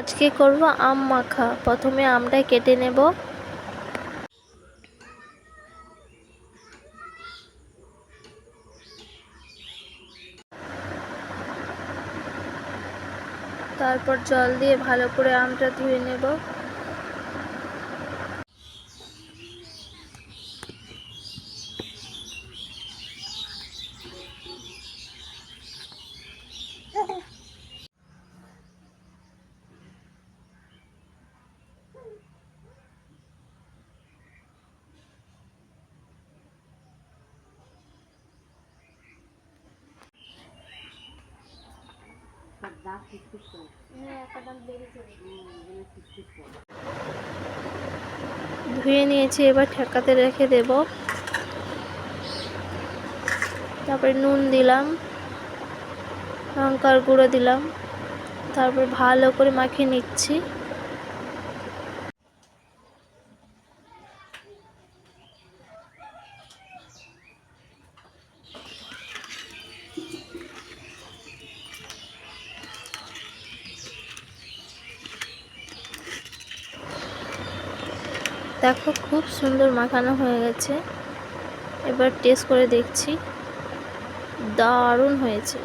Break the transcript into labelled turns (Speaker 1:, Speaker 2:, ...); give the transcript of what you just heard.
Speaker 1: আজকে করব আম মাখা। প্রথমে আমটা কেটে নেব। তারপর জল দিয়ে ভালো করে আমটা ধুয়ে নেব। ধুয়ে নিয়েছি, এবার ঠেকাতে রেখে দেব। তারপরে নুন দিলাম, লঙ্কার গুঁড়ো দিলাম, তারপর ভালো করে মাখিয়ে নিচ্ছি। দেখো খুব সুন্দর মাখানো হয়ে গেছে। এবার টেস্ট করে দেখছি। দারুণ হয়েছে।